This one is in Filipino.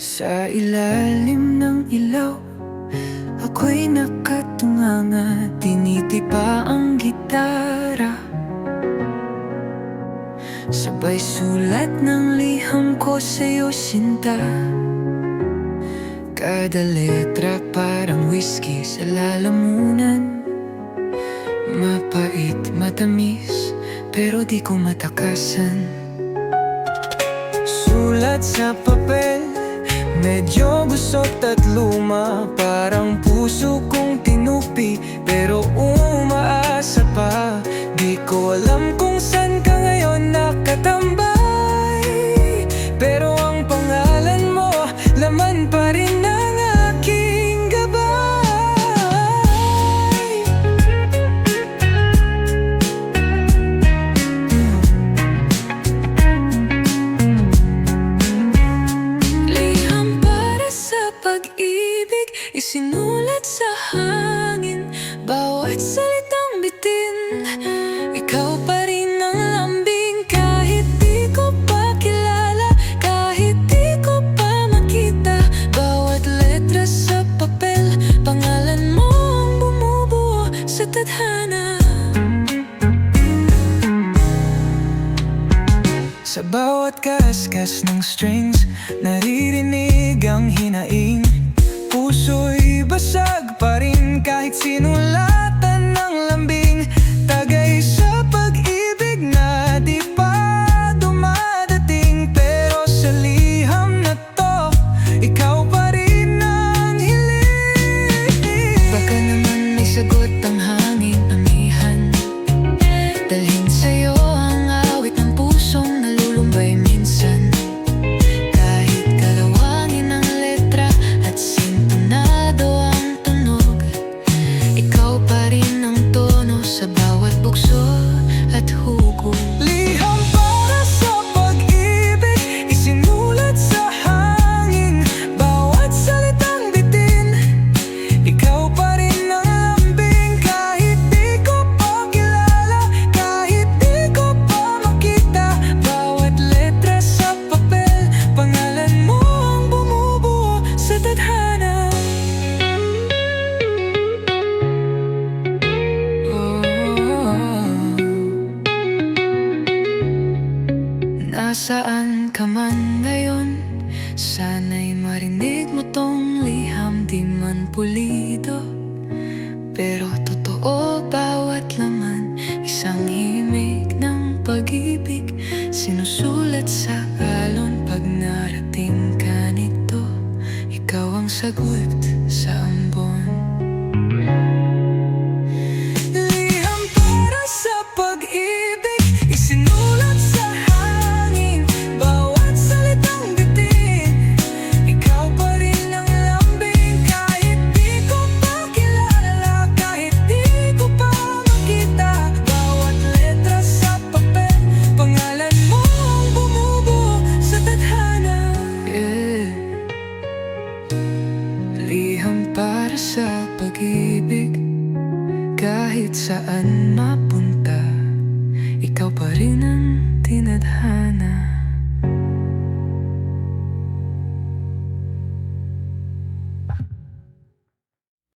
Sa ilalim ng ilaw Ako'y nakatunganga Tinitipa ang gitara. Sabay sulat ng liham ko sa'yo sinta. Kada letra parang whiskey sa lalamunan. Mapait, matamis, pero di ko matakasan. Sulat sa papel medyo busot at luma Parang puso kong tinupi, bawat kaskas ng strings Naririnig ang hinaing. Puso'y basag pa rin Kahit sinulatan Nasaan ka man ngayon Sana'y marinig mo tong liham Di man pulido. Pero totoo bawat laman Isang himig ng pag-ibig Sinusulat sa alon Pag narating ka nito. Ikaw ang sagot pag-ibig. Kahit saan mapunta Ikaw pa rin ang tinadhana